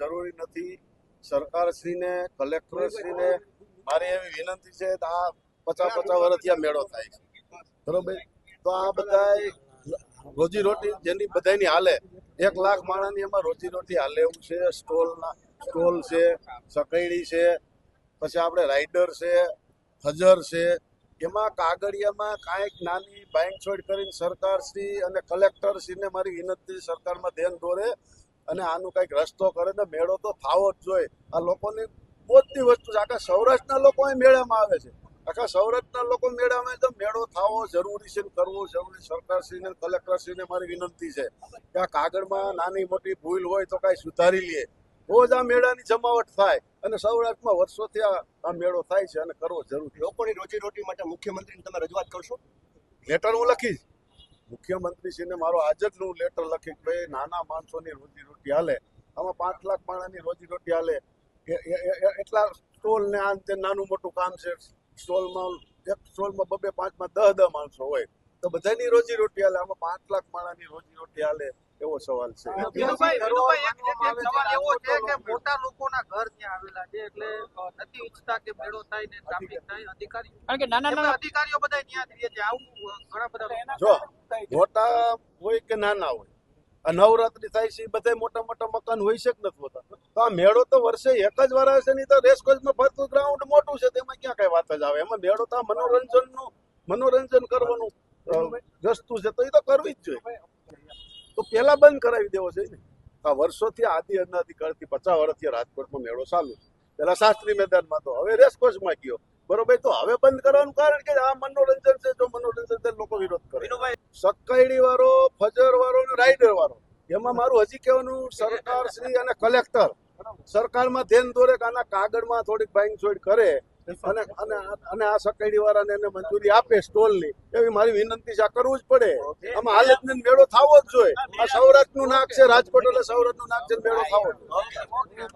જરૂરી નથી. સરકારશ્રીને, કલેક્ટરશ્રીને મારી એવી વિનંતી છે આ પચાસ પચાસ વર્ષથી આ મેળો થાય છે. બરોબર? તો આ બધા રોજી રોટી જેની બધાની હાલે, એક લાખ માણસની એમાં રોજી રોટી હાલે એવું છે. સ્ટોલ સ્ટોલ છે સકૈડી છે, પછી આપણે રાઇડર છે, હજર છે. એમાં કાગળિયામાં કાંઈક નાની બાઇક છોડ કરીને સરકારશ્રી અને કલેક્ટરશ્રીને મારી વિનંતી સરકારમાં ધ્યાન દોરે. અને આનું કંઈક રસ્તો કરે ને મેળો તો થાવો જ જોઈએ. આ લોકોની મોટી વસ્તુ છે. આખા સૌરાષ્ટ્રના લોકો અહીં મેળામાં આવે છે. આખા સૌરાષ્ટ્રના લોકો મેળામાં એકદમ મેળો થાવો જરૂરી છે ને કરવો જરૂરી. સરકારશ્રીને કલેક્ટરશ્રીને મારી વિનંતી છે કે આ કાગળમાં નાની મોટી ભૂલ હોય તો કાંઈ સુધારી લે. રોજ આ મેળાની જમાવટ થાય અને સૌરાષ્ટ્રમાં વર્ષોથી આ આ મેળો થાય છે અને કરવો જરૂરી લોકોની રોજીરોટી માટે મુખ્યમંત્રીને તમે રજૂઆત કરશો? લેટર હું લખીશ. મુખ્યમંત્રીશ્રીને મારો આજ જ હું લેટર લખી કે ભાઈ, નાના માણસોની રોજી રોટી હાલે. આમાં પાંચ લાખ માણસની રોજી રોટી હાલે એટલા સ્ટોલ ને આ નાનું મોટું કામ છે. સ્ટોલમાં, એક સ્ટોલમાં બબે પાંચમાં દહ દહ માણસો હોય. તો બધાની રોજી રોટી હાલે. આમાં પાંચ લાખ માણસની રોજી રોટી હાલે એવો સવાલ છે. વિનુભાઈ વિનુભાઈ એક એક એક સવાલ એવો છે કે મોટા લોકોના ઘર ત્યાં આવેલા છે એટલે નથી ઈચ્છતા કે મેળો થાય ને ટ્રાફિક થાય. અધિકારીઓ કારણ કે નાના નાના અધિકારીઓ બધા ત્યાં જ છે. આવું ઘણા બધા જો મોટા હોય કે નાના હોય. નવરાત્રી થાય છે બધા મોટા મોટા મકાન હોય છે કે નથી હોતા? તો આ મેળો તો વર્ષે એક જ વાર હશે નહીં તો રેસકોર્સમાં ફરતું ગ્રાઉન્ડ મોટું છે તેમાં ક્યાં કઈ વાત જ આવે? એમાં મેળો તો મનોરંજનનું મનોરંજન કરવાનું વસ્તુ છે તો એ તો કરવી જ જોઈએ. તો પેલા બંધ કરાવી દેવો છે ને. આ વર્ષોથી આદિ અનાદિકાળથી પચાસ વર્ષથી રાજકોટમાં મેળો ચાલુ છે. પેલા શાસ્ત્રી મેદાનમાં તો હવે રેસકોર્સમાં ગયો. બરોબર તો હવે બંધ કરવાનું કારણ કે આ મનોરંજન છે જો મનોરંજન છે લોકો વિરોધ કરે. સક્કાઈડી વાળો ફજર વાળો અને રાઇડર વાળો એમાં મારું હજી કહેવાનું સરકાર શ્રી અને કલેક્ટર. સરકારમાં ધ્યાન દોરે કે આના કાગળમાં થોડીક બાઈંગ છોડ કરે. અને અને અને આ સક્કાઈડી વાળાને એને મંજૂરી આપે સ્ટોલની. એવી મારી વિનંતી છે. આ કરવું જ પડે. આમાં હાલત જ મેળો થવો જ જોઈએ. આ સૌરાષ્ટ્રનું નાક છે રાજકોટ એટલે સૌરાષ્ટ્રનું નાક છે મેળો થવો જોઈએ. હાલો